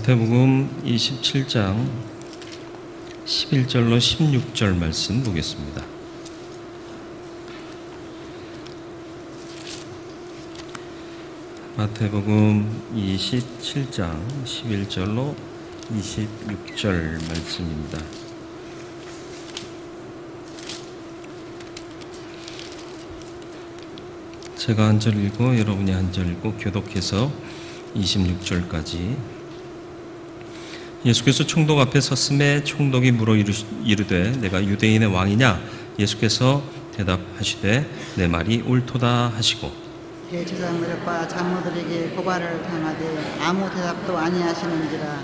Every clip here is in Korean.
마태복음 27장 11절로 16절 말씀 보겠습니다. 마태복음 27장 11절로 26절 말씀입니다. 제가 한 절 읽고 여러분이 한 절 읽고 교독해서 26절까지 예수께서 총독 앞에 섰음에 총독이 물어 이르- 이르되 내가 유대인의 왕이냐? 예수께서 대답하시되 내 말이 옳도다 하시고. 대제사장들과 장로들에게 고발을 당하되 아무 대답도 아니하시는지라.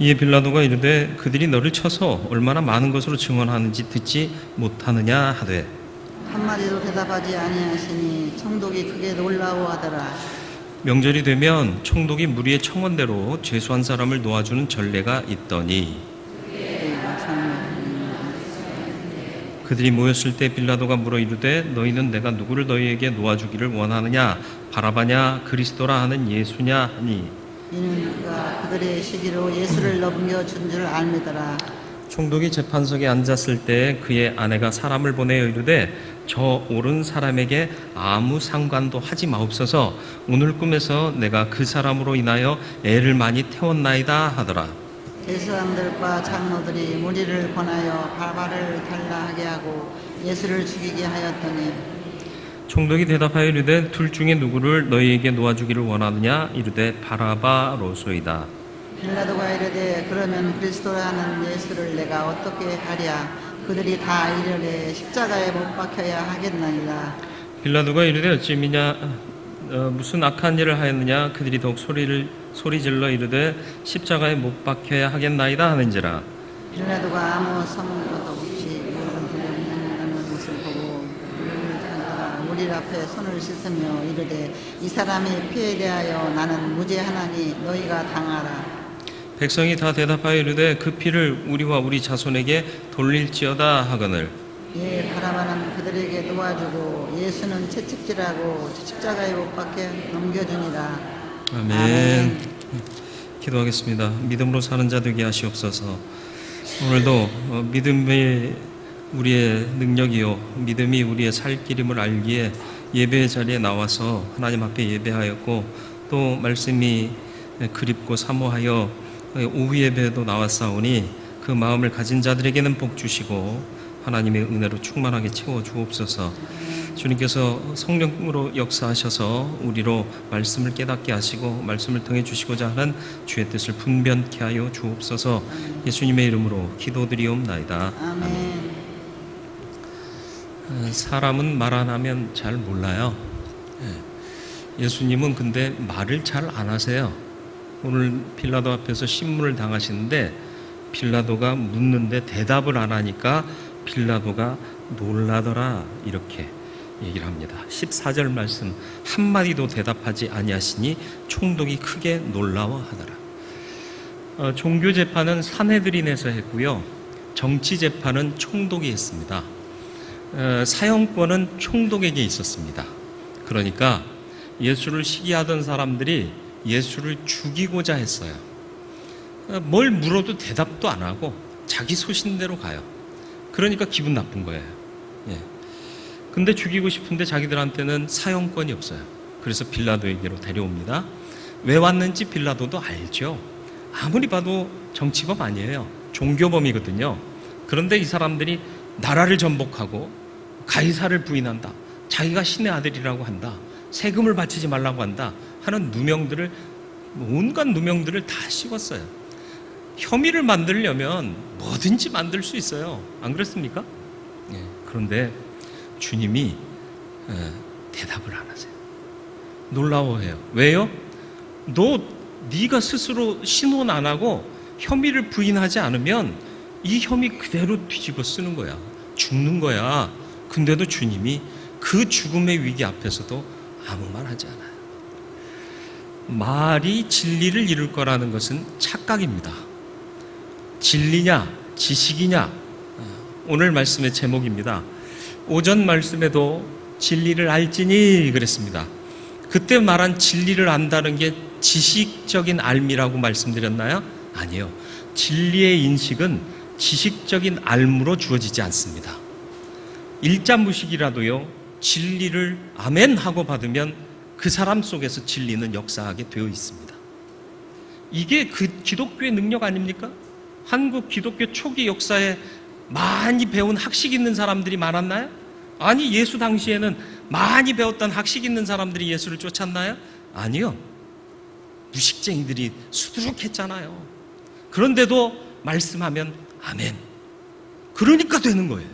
이에 빌라도가 이르되 그들이 너를 쳐서 얼마나 많은 것으로 증언하는지 듣지 못하느냐? 하되 한마디도 대답하지 아니하시니 총독이 크게 놀라워하더라 명절이 되면 총독이 무리의 청원대로 죄수한 사람을 놓아주는 전례가 있더니. 그들이 모였을 때 빌라도가 물어 이르되 너희는 내가 누구를 너희에게 놓아주기를 원하느냐? 바라바냐? 그리스도라 하는 예수냐? 하니. 이는 그가 그들의 시기로 예수를 넘겨 준 줄 알미더라. 총독이 재판석에 앉았을 때 그의 아내가 사람을 보내어 이르되 저 옳은 사람에게 아무 상관도 하지 마옵소서. 오늘 꿈에서 내가 그 사람으로 인하여 애를 많이 태웠나이다 하더라. 대제사장들과 장로들이 무리를 권하여 바바를 달라하게 하고 예수를 죽이게 하였더니 총독이 대답하여 이르되 둘 중에 누구를 너희에게 놓아주기를 원하느냐? 이르되 바라바로소이다. 빌라도가 이르되 그러면 그리스도라는 예수를 내가 어떻게 하랴 그들이 다 이르되 십자가에 못 박혀야 하겠나이다. 빌라도가 이르되 어찌 미냐 어, 무슨 악한 일을 하였느냐? 그들이 더욱 소리를 소리질러 이르되 십자가에 못 박혀야 하겠나이다 하는지라. 빌라도가 아무 선문도 없이 흘려내는 것을 보고 무리 앞에 손을 씻으며 이르되 이 사람이 피에 대하여 나는 무죄하나니 너희가 당하라 백성이 다 대답하여 이르되 그 피를 우리와 우리 자손에게 돌릴지어다 하거늘 예 바라바는 그들에게 도와주고 예수는 채찍질하고 십자가에 못 박혀 넘겨주니라 아멘. 아멘. 기도하겠습니다. 믿음으로 사는 자 되게 하시옵소서. 오늘도 어, 믿음이 우리의 능력이요 믿음이 우리의 살 길임을 알기에 예배의 자리에 나와서 하나님 앞에 예배하였고 또 말씀이 그립고 사모하여 오후 예배도 나왔사오니 그 마음을 가진 자들에게는 복 주시고 하나님의 은혜로 충만하게 채워 주옵소서. 주님께서 성령으로 역사하셔서 우리로 말씀을 깨닫게 하시고 말씀을 통해 주시고자 하는 주의 뜻을 분변케 하여 주옵소서. 예수님의 이름으로 기도드리옵나이다. 아멘 어, 사람은 말 안 하면 잘 몰라요. 예. 예수님은 근데 말을 잘 안 하세요. 오늘 빌라도 앞에서 신문을 당하시는데 빌라도가 묻는데 대답을 안 하니까 빌라도가 놀라더라 이렇게 얘기를 합니다. 14절 말씀 한마디도 대답하지 아니하시니 총독이 크게 놀라워하더라. 어, 종교 재판은 사내들인에서 했고요. 정치 재판은 총독이 했습니다. 어, 사형권은 총독에게 있었습니다. 그러니까 예수를 시기하던 사람들이 예수를 죽이고자 했어요. 어, 뭘 물어도 대답도 안 하고 자기 소신대로 가요. 그러니까 기분 나쁜 거예요. 예. 근데 죽이고 싶은데 자기들한테는 사형권이 없어요. 그래서 빌라도에게로 데려옵니다. 왜 왔는지 빌라도도 알죠. 아무리 봐도 정치범 아니에요. 종교범이거든요. 그런데 이 사람들이 나라를 전복하고 가이사를 부인한다. 자기가 신의 아들이라고 한다. 세금을 바치지 말라고 한다. 하는 누명들을 온갖 누명들을 다 씌웠어요. 혐의를 만들려면 뭐든지 만들 수 있어요. 안 그렇습니까? 예, 그런데 주님이 예, 대답을 안 하세요. 놀라워해요. 왜요? 너 네가 스스로 신원 안 하고 혐의를 부인하지 않으면 이 혐의 그대로 뒤집어 쓰는 거야. 죽는 거야. 근데도 주님이 그 죽음의 위기 앞에서도 아무 말 하지 않아요. 말이 진리를 이룰 거라는 것은 착각입니다. 진리냐, 지식이냐, 어, 오늘 말씀의 제목입니다. 오전 말씀에도 진리를 알지니 그랬습니다. 그때 말한 진리를 안다는 게 지식적인 알미라고 말씀드렸나요? 아니요. 진리의 인식은 지식적인 알무로 주어지지 않습니다. 일자무식이라도요, 진리를 아멘 하고 받으면 그 사람 속에서 진리는 역사하게 되어 있습니다. 이게 그 기독교의 능력 아닙니까? 한국 기독교 초기 역사에 많이 배운 학식 있는 사람들이 많았나요? 아니, 예수 당시에는 많이 배웠던 학식 있는 사람들이 예수를 쫓았나요? 아니요. 무식쟁이들이 수두룩했잖아요. 그런데도 말씀하면 아멘. 그러니까 되는 거예요.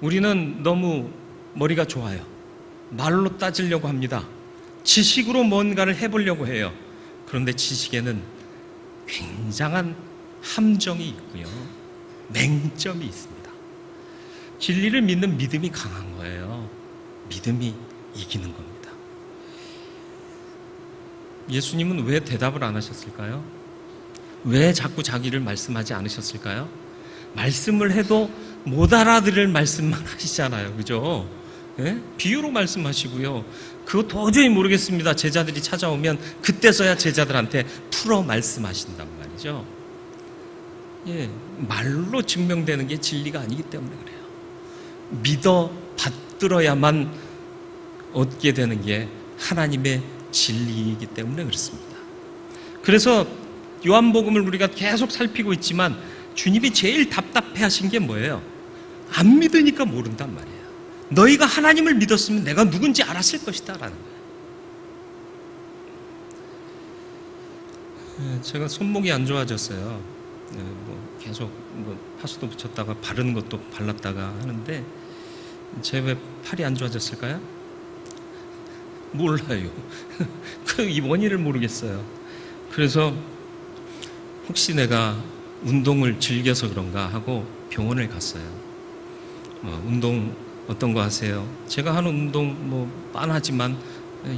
우리는 너무 머리가 좋아요. 말로 따지려고 합니다. 지식으로 뭔가를 해보려고 해요. 그런데 지식에는 굉장한 함정이 있고요. 맹점이 있습니다. 진리를 믿는 믿음이 강한 거예요. 믿음이 이기는 겁니다. 예수님은 왜 대답을 안 하셨을까요? 왜 자꾸 자기를 말씀하지 않으셨을까요? 말씀을 해도 못 알아들을 말씀만 하시잖아요. 그죠? 예? 비유로 말씀하시고요. 그거 도저히 모르겠습니다. 제자들이 찾아오면 그때서야 제자들한테 풀어 말씀하신단 말이죠. 예, 말로 증명되는 게 진리가 아니기 때문에 그래요. 믿어 받들어야만 얻게 되는 게 하나님의 진리이기 때문에 그렇습니다. 그래서 요한복음을 우리가 계속 살피고 있지만 주님이 제일 답답해 하신 게 뭐예요? 안 믿으니까 모른단 말이에요. 너희가 하나님을 믿었으면 내가 누군지 알았을 것이다. 라는. 예, 제가 손목이 안 좋아졌어요. 예, 뭐 계속 뭐 파수도 붙였다가 바르는 것도 발랐다가 하는데 제 왜 팔이 안 좋아졌을까요? 몰라요. 그이 원인을 모르겠어요. 그래서 혹시 내가 운동을 즐겨서 그런가 하고 병원을 갔어요. 어, 운동 어떤 거 하세요? 제가 하는 운동 뭐 빤하지만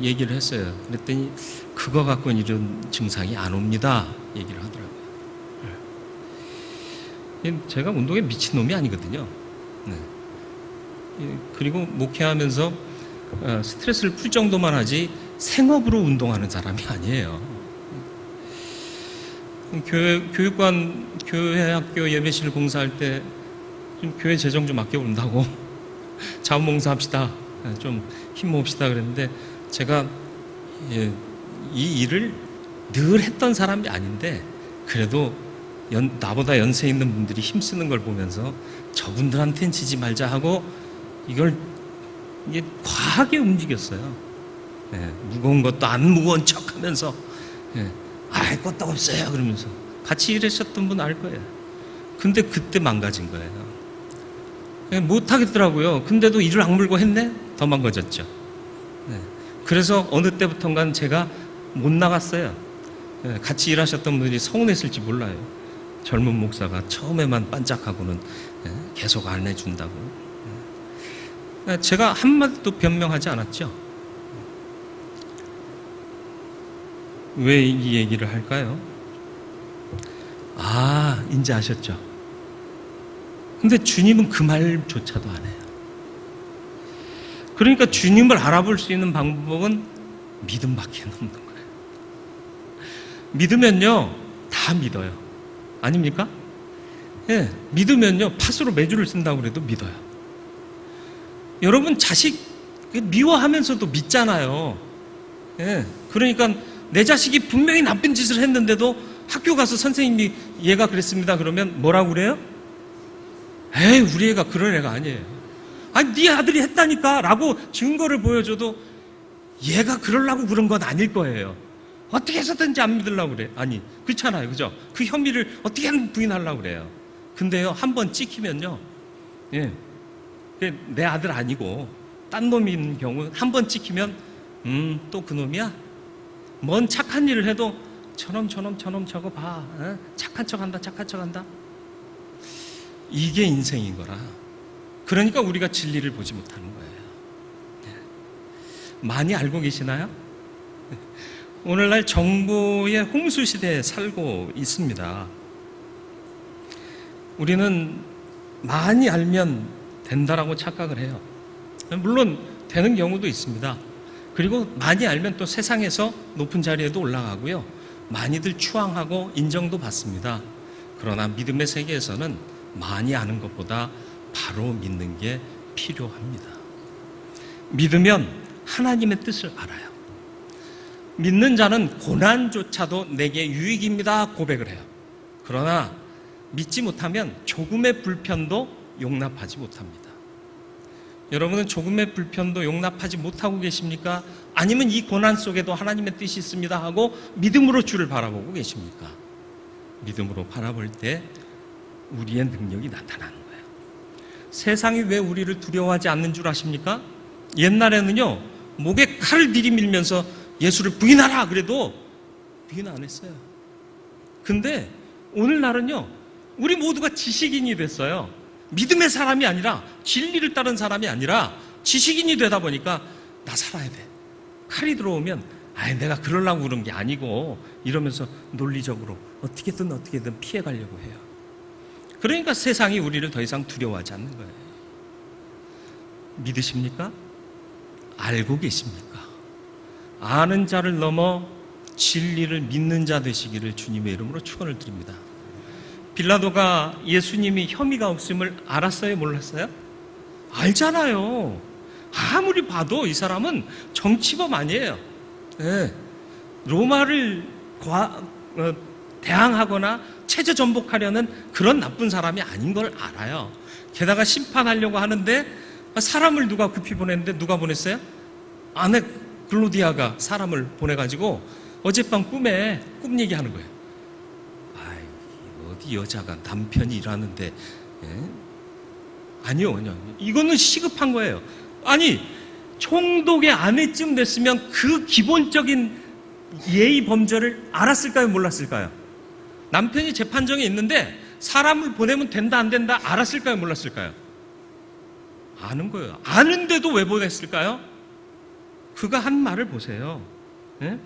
얘기를 했어요. 그랬더니 그거 갖고는 이런 증상이 안 옵니다. 얘기를 하더라고요. 예. 제가 운동에 미친 놈이 아니거든요. 네. 예, 그리고 목회하면서 어, 스트레스를 풀 정도만 하지 생업으로 운동하는 사람이 아니에요. 교육관, 교회 학교 예배실 공사할 때 좀 교회 재정 좀 아껴본다고 자원봉사 합시다. 좀 힘 모읍시다 그랬는데 제가 예, 이 일을 늘 했던 사람이 아닌데 그래도 연, 나보다 연세 있는 분들이 힘쓰는 걸 보면서 저분들한테는 지지 말자 하고 이걸 이게 과하게 움직였어요. 예, 무거운 것도 안 무거운 척 하면서 예, 알 것도 없어요 그러면서 같이 일하셨던 분 알 거예요. 근데 그때 망가진 거예요. 예, 못 하겠더라고요. 근데도 이를 악물고 했네? 더 망가졌죠. 네. 그래서 어느 때부턴간 제가 못 나갔어요. 예, 같이 일하셨던 분들이 서운했을지 몰라요. 젊은 목사가 처음에만 반짝하고는 예, 계속 안 해준다고. 예, 제가 한마디도 변명하지 않았죠. 왜 이 얘기를 할까요? 아, 이제 아셨죠? 근데 주님은 그 말조차도 안 해요. 그러니까 주님을 알아볼 수 있는 방법은 믿음밖에 없는 거예요. 믿으면요, 다 믿어요. 아닙니까? 예, 믿으면요, 팥으로 매주를 쓴다고 그래도 믿어요. 여러분, 자식 미워하면서도 믿잖아요. 예, 그러니까 내 자식이 분명히 나쁜 짓을 했는데도 학교 가서 선생님이 얘가 그랬습니다. 그러면 뭐라고 그래요? 에이, 우리 애가 그런 애가 아니에요. 아니, 네 아들이 했다니까 라고 증거를 보여줘도 얘가 그러려고 그런 건 아닐 거예요. 어떻게 해서든지 안 믿으려고 그래. 아니, 그렇잖아요. 그죠? 그 혐의를 어떻게든 부인하려고 그래요. 근데요, 한 번 찍히면요, 예. 내 아들 아니고, 딴 놈인 경우, 한 번 찍히면, 음, 또 그 놈이야? 뭔 착한 일을 해도, 저놈, 저놈, 저놈 저거 봐. 어? 착한 척 한다, 착한 척 한다. 이게 인생인 거라. 그러니까 우리가 진리를 보지 못하는 거예요. 네. 많이 알고 계시나요? 오늘날 정보의 홍수 시대에 살고 있습니다. 우리는 많이 알면 된다라고 착각을 해요. 물론 되는 경우도 있습니다. 그리고 많이 알면 또 세상에서 높은 자리에도 올라가고요. 많이들 추앙하고 인정도 받습니다. 그러나 믿음의 세계에서는 많이 아는 것보다 바로 믿는 게 필요합니다. 믿으면 하나님의 뜻을 알아요. 믿는 자는 고난조차도 내게 유익입니다 고백을 해요. 그러나 믿지 못하면 조금의 불편도 용납하지 못합니다. 여러분은 조금의 불편도 용납하지 못하고 계십니까? 아니면 이 고난 속에도 하나님의 뜻이 있습니다 하고 믿음으로 주를 바라보고 계십니까? 믿음으로 바라볼 때 우리의 능력이 나타나는 거예요. 세상이 왜 우리를 두려워하지 않는 줄 아십니까? 옛날에는요, 목에 칼을 들이밀면서 예수를 부인하라! 그래도 부인 안 했어요. 근데 오늘날은요, 우리 모두가 지식인이 됐어요. 믿음의 사람이 아니라 진리를 따른 사람이 아니라 지식인이 되다 보니까 나 살아야 돼. 칼이 들어오면 아예 내가 그러려고 그런 게 아니고 이러면서 논리적으로 어떻게든 어떻게든 피해 가려고 해요. 그러니까 세상이 우리를 더 이상 두려워하지 않는 거예요. 믿으십니까? 알고 계십니까? 아는 자를 넘어 진리를 믿는 자 되시기를 주님의 이름으로 축원을 드립니다. 빌라도가 예수님이 혐의가 없음을 알았어요, 몰랐어요? 알잖아요. 아무리 봐도 이 사람은 정치범 아니에요. 예. 로마를 과- 어, 대항하거나 체제 전복하려는 그런 나쁜 사람이 아닌 걸 알아요. 게다가 심판하려고 하는데 사람을 누가 급히 보냈는데 누가 보냈어요? 아내 글로디아가 사람을 보내가지고 어젯밤 꿈에 꿈 얘기하는 거예요. 아이, 어디 여자가 남편이 일하는데, 예? 아니요, 아니요. 이거는 시급한 거예요. 아니, 총독의 아내쯤 됐으면 그 기본적인 예의 범절을 알았을까요, 몰랐을까요? 남편이 재판정에 있는데 사람을 보내면 된다, 안 된다, 알았을까요, 몰랐을까요? 아는 거예요. 아는데도 왜 보냈을까요? 그가 한 말을 보세요. 예?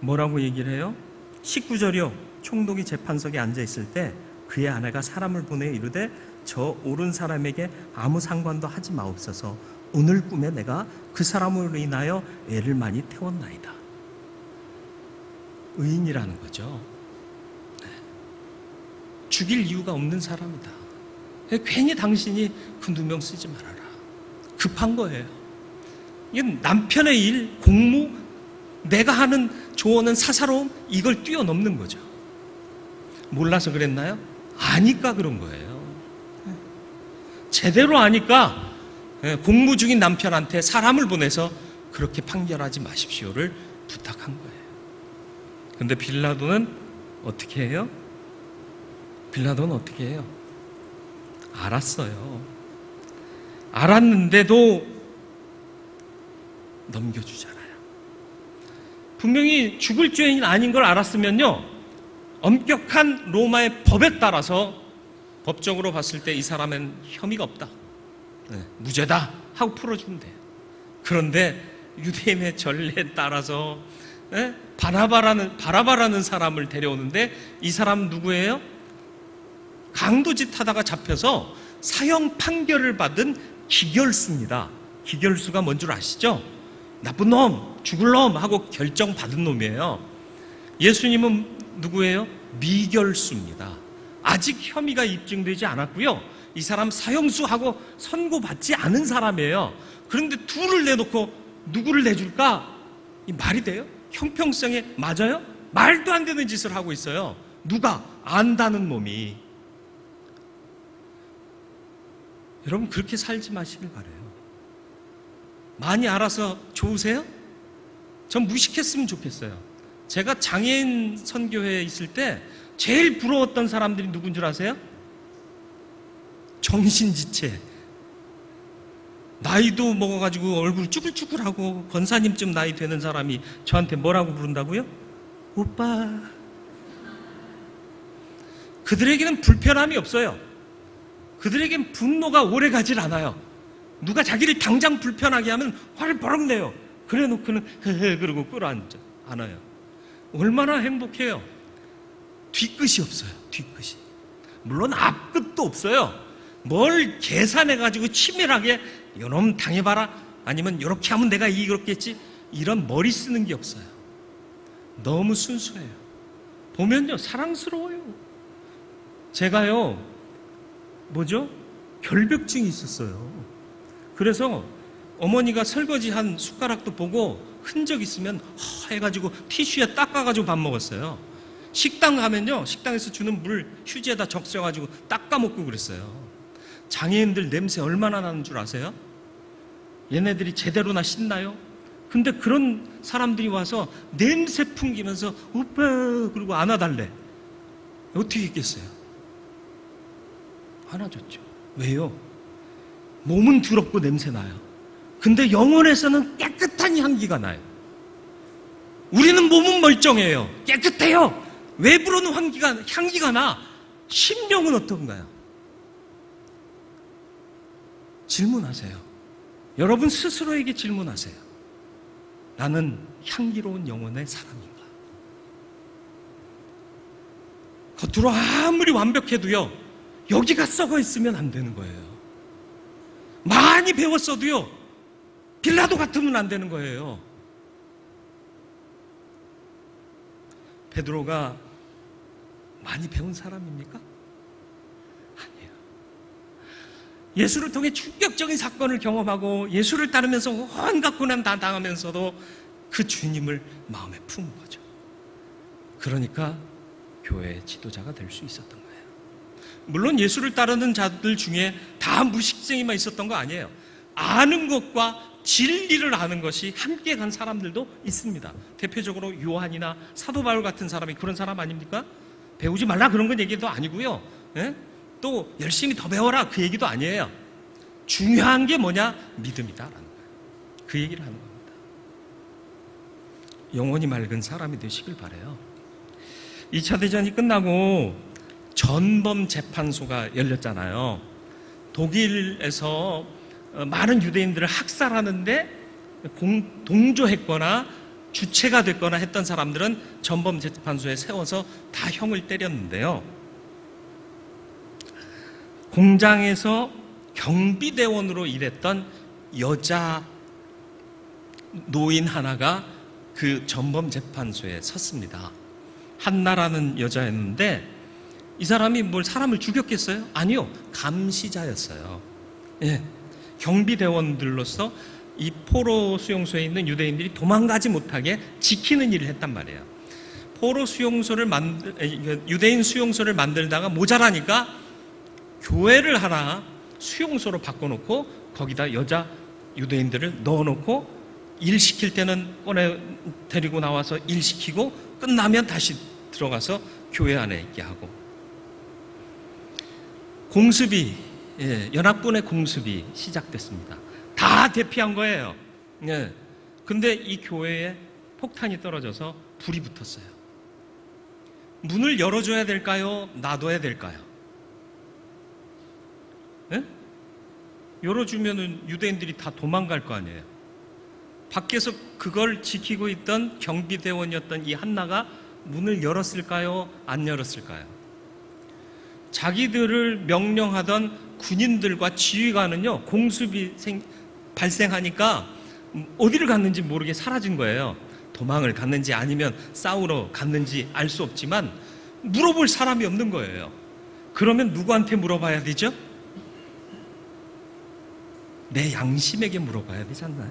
뭐라고 얘기를 해요? 19절이요. 총독이 재판석에 앉아 있을 때 그의 아내가 사람을 보내 이르되 저 옳은 사람에게 아무 상관도 하지 마옵소서. 오늘 꿈에 내가 그 사람으로 인하여 애를 많이 태웠나이다. 의인이라는 거죠. 네. 죽일 이유가 없는 사람이다. 괜히 당신이 그 누명 쓰지 말아라. 급한 거예요. 이건 남편의 일, 공무, 내가 하는 조언은 사사로움, 이걸 뛰어넘는 거죠. 몰라서 그랬나요? 아니까 그런 거예요. 제대로 아니까 예, 공무 중인 남편한테 사람을 보내서 그렇게 판결하지 마십시오를 부탁한 거예요. 근데 빌라도는 어떻게 해요? 빌라도는 어떻게 해요? 알았어요. 알았는데도 넘겨주잖아요. 분명히 죽을 죄인 아닌 걸 알았으면요. 엄격한 로마의 법에 따라서 법적으로 봤을 때 이 사람은 혐의가 없다. 네, 무죄다 하고 풀어주면 돼요. 그런데 유대인의 전례에 따라서 예? 바나바라는 바라바라는 사람을 데려오는데 이 사람 누구예요? 강도짓 하다가 잡혀서 사형 판결을 받은 기결수입니다. 기결수가 뭔 줄 아시죠? 나쁜 놈, 죽을 놈 하고 결정 받은 놈이에요. 예수님은 누구예요? 미결수입니다. 아직 혐의가 입증되지 않았고요. 이 사람 사형수하고 선고받지 않은 사람이에요. 그런데 둘을 내놓고 누구를 내줄까? 이 말이 돼요? 형평성에 맞아요? 말도 안 되는 짓을 하고 있어요. 누가? 안다는 놈이. 여러분 그렇게 살지 마시길 바래요. 많이 알아서 좋으세요? 전 무식했으면 좋겠어요. 제가 장애인 선교회에 있을 때 제일 부러웠던 사람들이 누군 줄 아세요? 정신지체. 나이도 먹어가지고 얼굴 쭈글쭈글하고 권사님쯤 나이 되는 사람이 저한테 뭐라고 부른다고요? 오빠. 그들에게는 불편함이 없어요. 그들에겐 분노가 오래 가질 않아요. 누가 자기를 당장 불편하게 하면 화를 버럭 내요. 그래 놓고는 헤헤 그러고 끌어앉아 안아요. 얼마나 행복해요. 뒤끝이 없어요. 뒤끝이. 물론 앞끝도 없어요. 뭘 계산해가지고 치밀하게 요놈 당해봐라 아니면 이렇게 하면 내가 이겼겠지 이런 머리 쓰는 게 없어요. 너무 순수해요. 보면요 사랑스러워요. 제가요 뭐죠 결벽증이 있었어요. 그래서 어머니가 설거지 한 숟가락도 보고 흔적 있으면 허 해가지고 티슈에 닦아가지고 밥 먹었어요. 식당 가면요 식당에서 주는 물 휴지에다 적셔가지고 닦아 먹고 그랬어요. 장애인들 냄새 얼마나 나는 줄 아세요? 얘네들이 제대로나 씻나요? 근데 그런 사람들이 와서 냄새 풍기면서 오빠 그리고 안아달래. 어떻게 했겠어요? 안아줬죠. 왜요? 몸은 더럽고 냄새 나요. 근데 영혼에서는 깨끗한 향기가 나요. 우리는 몸은 멀쩡해요. 깨끗해요. 외부로는 향기가, 향기가 나. 심령은 어떤가요? 질문하세요. 여러분 스스로에게 질문하세요. 나는 향기로운 영혼의 사람인가? 겉으로 아무리 완벽해도요, 여기가 썩어 있으면 안 되는 거예요. 많이 배웠어도요, 빌라도 같으면 안 되는 거예요. 베드로가 많이 배운 사람입니까? 아니에요. 예수를 통해 충격적인 사건을 경험하고 예수를 따르면서 온갖 고난 다 당하면서도 그 주님을 마음에 품은 거죠. 그러니까 교회의 지도자가 될 수 있었던 거예요. 물론 예수를 따르는 자들 중에 다 무식쟁이만 있었던 거 아니에요. 아는 것과 진리를 아는 것이 함께 간 사람들도 있습니다. 대표적으로 요한이나 사도 바울 같은 사람이 그런 사람 아닙니까? 배우지 말라 그런 건 얘기도 아니고요. 예? 또 열심히 더 배워라 그 얘기도 아니에요. 중요한 게 뭐냐? 믿음이다라는 거예요. 그 얘기를 하는 겁니다. 영혼이 맑은 사람이 되시길 바래요. 2차 대전이 끝나고 전범 재판소가 열렸잖아요. 독일에서 어, 많은 유대인들을 학살하는데 공- 동조했거나 주체가 됐거나 했던 사람들은 전범 재판소에 세워서 다 형을 때렸는데요. 공장에서 경비대원으로 일했던 여자 노인 하나가 그 전범 재판소에 섰습니다. 한나라는 여자였는데 이 사람이 뭘 사람을 죽였겠어요? 아니요. 감시자였어요. 예. 경비대원들로서 이 포로 수용소에 있는 유대인들이 도망가지 못하게 지키는 일을 했단 말이에요. 포로 수용소를 만들 유대인 수용소를 만들다가 모자라니까 교회를 하나 수용소로 바꿔놓고 거기다 여자 유대인들을 넣어놓고 일 시킬 때는 꺼내 데리고 나와서 일 시키고 끝나면 다시 들어가서 교회 안에 있게 하고 공습이 예, 연합군의 공습이 시작됐습니다. 다 대피한 거예요. 예. 근데 이 교회에 폭탄이 떨어져서 불이 붙었어요. 문을 열어줘야 될까요? 놔둬야 될까요? 예? 열어주면은 유대인들이 다 도망갈 거 아니에요. 밖에서 그걸 지키고 있던 경비대원이었던 이 한나가 문을 열었을까요? 안 열었을까요? 자기들을 명령하던 군인들과 지휘관은요, 공습이 생, 발생하니까 어디를 갔는지 모르게 사라진 거예요. 도망을 갔는지 아니면 싸우러 갔는지 알 수 없지만 물어볼 사람이 없는 거예요. 그러면 누구한테 물어봐야 되죠? 내 양심에게 물어봐야 되지 않나요?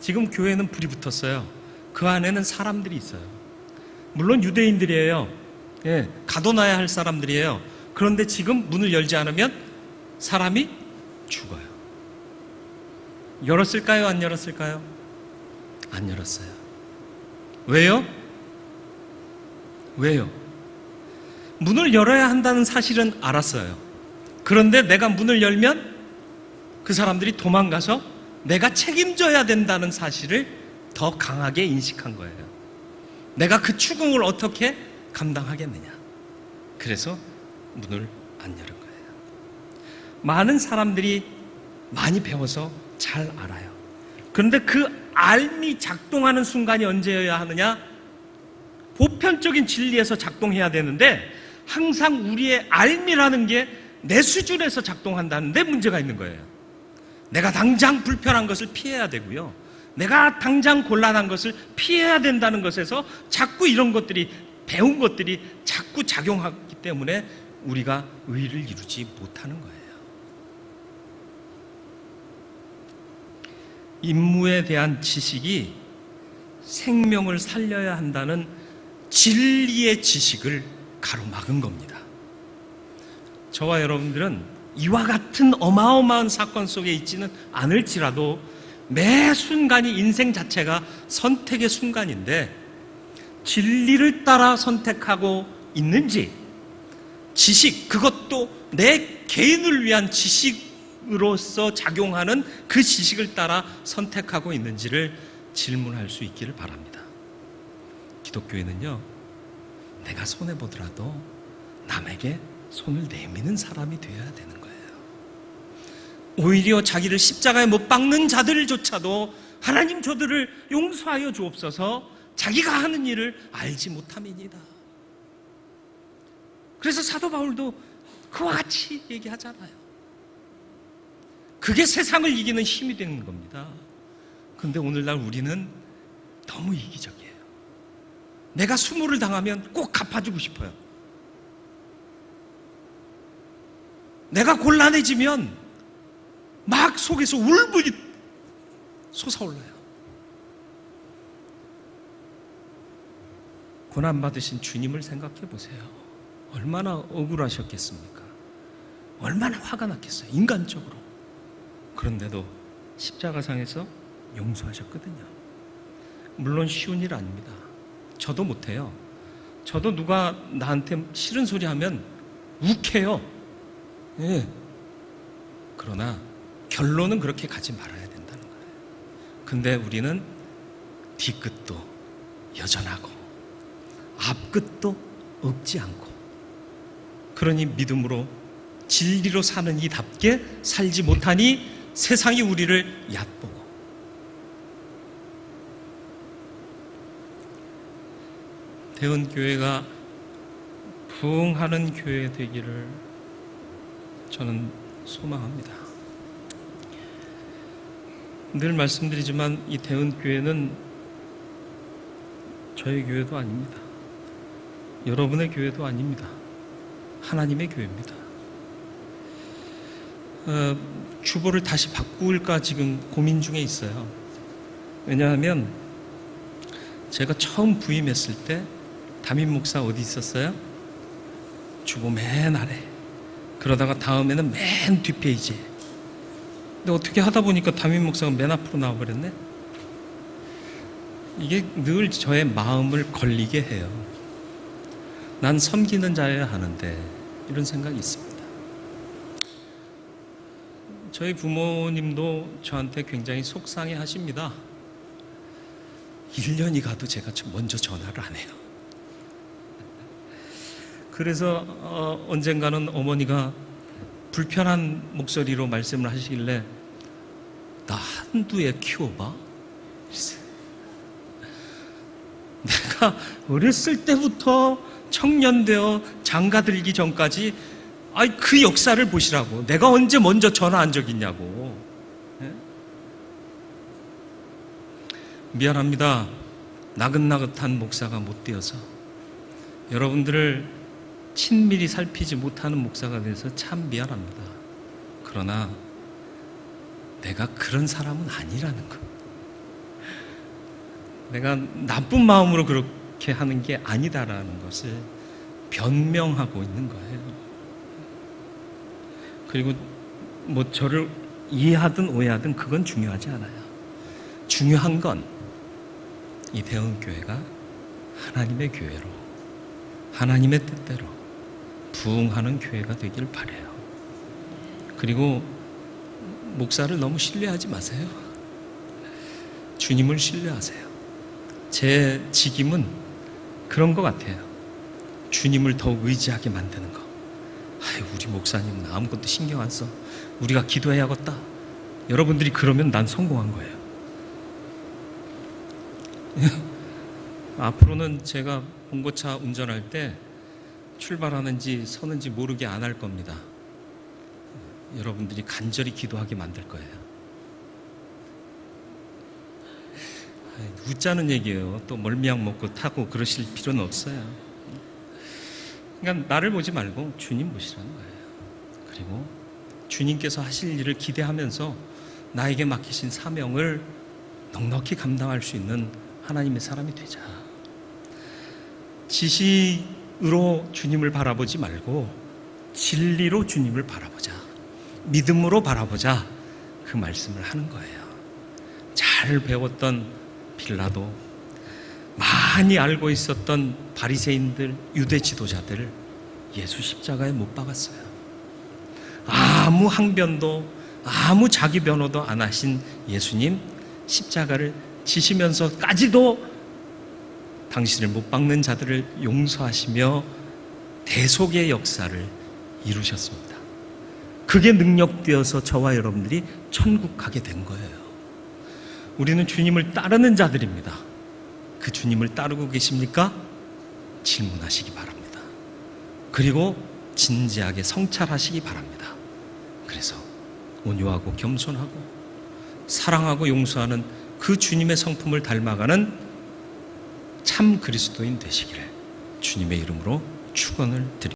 지금 교회는 불이 붙었어요. 그 안에는 사람들이 있어요. 물론 유대인들이에요. 예, 가둬놔야 할 사람들이에요. 그런데 지금 문을 열지 않으면 사람이 죽어요. 열었을까요? 안 열었을까요? 안 열었어요. 왜요? 왜요? 문을 열어야 한다는 사실은 알았어요. 그런데 내가 문을 열면 그 사람들이 도망가서 내가 책임져야 된다는 사실을 더 강하게 인식한 거예요. 내가 그 추궁을 어떻게 감당하겠느냐. 그래서 문을 안 열은 거예요. 많은 사람들이 많이 배워서 잘 알아요. 그런데 그 알미 작동하는 순간이 언제여야 하느냐? 보편적인 진리에서 작동해야 되는데 항상 우리의 알미라는 게 내 수준에서 작동한다는데 문제가 있는 거예요. 내가 당장 불편한 것을 피해야 되고요. 내가 당장 곤란한 것을 피해야 된다는 것에서 자꾸 이런 것들이 배운 것들이 자꾸 작용하기 때문에 우리가 의를 이루지 못하는 거예요. 임무에 대한 지식이 생명을 살려야 한다는 진리의 지식을 가로막은 겁니다. 저와 여러분들은 이와 같은 어마어마한 사건 속에 있지는 않을지라도 매 순간이 인생 자체가 선택의 순간인데 진리를 따라 선택하고 있는지 지식 그것도 내 개인을 위한 지식으로서 작용하는 그 지식을 따라 선택하고 있는지를 질문할 수 있기를 바랍니다. 기독교에는요, 내가 손해 보더라도 남에게 손을 내미는 사람이 되어야 되는 거예요. 오히려 자기를 십자가에 못 박는 자들조차도 하나님 저들을 용서하여 주옵소서 자기가 하는 일을 알지 못함이니다. 그래서 사도 바울도 그와 같이 얘기하잖아요. 그게 세상을 이기는 힘이 되는 겁니다. 근데 오늘날 우리는 너무 이기적이에요. 내가 수모를 당하면 꼭 갚아주고 싶어요. 내가 곤란해지면 막 속에서 울분이 솟아올라요. 고난받으신 주님을 생각해 보세요. 얼마나 억울하셨겠습니까? 얼마나 화가 났겠어요. 인간적으로. 그런데도 십자가상에서 용서하셨거든요. 물론 쉬운 일 아닙니다. 저도 못해요. 저도 누가 나한테 싫은 소리 하면 욱해요. 예. 그러나 결론은 그렇게 가지 말아야 된다는 거예요. 근데 우리는 뒤끝도 여전하고 앞끝도 없지 않고 그러니 믿음으로 진리로 사는 이답게 살지 못하니 세상이 우리를 얕보고 대원교회가 부흥하는 교회 되기를 저는 소망합니다. 늘 말씀드리지만 이 대은교회는 저의 교회도 아닙니다. 여러분의 교회도 아닙니다. 하나님의 교회입니다. 어, 주보를 다시 바꿀까 지금 고민 중에 있어요. 왜냐하면 제가 처음 부임했을 때 담임 목사 어디 있었어요? 주보 맨 아래. 그러다가 다음에는 맨 뒷페이지에. 근데 어떻게 하다 보니까 담임 목사가 맨 앞으로 나와버렸네? 이게 늘 저의 마음을 걸리게 해요. 난 섬기는 자여야 하는데, 이런 생각이 있습니다. 저희 부모님도 저한테 굉장히 속상해 하십니다. 1년이 가도 제가 먼저 전화를 안 해요. 그래서 어, 언젠가는 어머니가 불편한 목소리로 말씀을 하시길래 나 한두 애 키워봐. 내가 어렸을 때부터 청년 되어 장가 들기 전까지 아이 그 역사를 보시라고. 내가 언제 먼저 전화한 적 있냐고. 예? 미안합니다. 나긋나긋한 목사가 못 되어서 여러분들을 친밀히 살피지 못하는 목사가 돼서 참 미안합니다. 그러나 내가 그런 사람은 아니라는 거. 내가 나쁜 마음으로 그렇게 하는 게 아니다라는 것을 변명하고 있는 거예요. 그리고 뭐 저를 이해하든 오해하든 그건 중요하지 않아요. 중요한 건 이 대원교회가 하나님의 교회로 하나님의 뜻대로 부흥하는 교회가 되길 바래요. 그리고 목사를 너무 신뢰하지 마세요. 주님을 신뢰하세요. 제 직임은 그런 것 같아요. 주님을 더욱 의지하게 만드는 거. 아이, 우리 목사님은 아무것도 신경 안 써. 우리가 기도해야겠다. 여러분들이 그러면 난 성공한 거예요. 앞으로는 제가 봉고차 운전할 때 출발하는지 서는지 모르게 안 할 겁니다. 여러분들이 간절히 기도하게 만들 거예요. 웃자는 얘기예요. 또 멀미약 먹고 타고 그러실 필요는 없어요. 그러니까 나를 보지 말고 주님 보시라는 거예요. 그리고 주님께서 하실 일을 기대하면서 나에게 맡기신 사명을 넉넉히 감당할 수 있는 하나님의 사람이 되자. 지식으로 주님을 바라보지 말고 진리로 주님을 바라보자. 믿음으로 바라보자. 그 말씀을 하는 거예요. 잘 배웠던 빌라도 많이 알고 있었던 바리새인들, 유대 지도자들 예수 십자가에 못 박았어요. 아무 항변도 아무 자기 변호도 안 하신 예수님 십자가를 지시면서까지도 당신을 못 박는 자들을 용서하시며 대속의 역사를 이루셨습니다. 그게 능력되어서 저와 여러분들이 천국 가게 된 거예요. 우리는 주님을 따르는 자들입니다. 그 주님을 따르고 계십니까? 질문하시기 바랍니다. 그리고 진지하게 성찰하시기 바랍니다. 그래서 온유하고 겸손하고 사랑하고 용서하는 그 주님의 성품을 닮아가는 참 그리스도인 되시기를 주님의 이름으로 축원을 드립니다.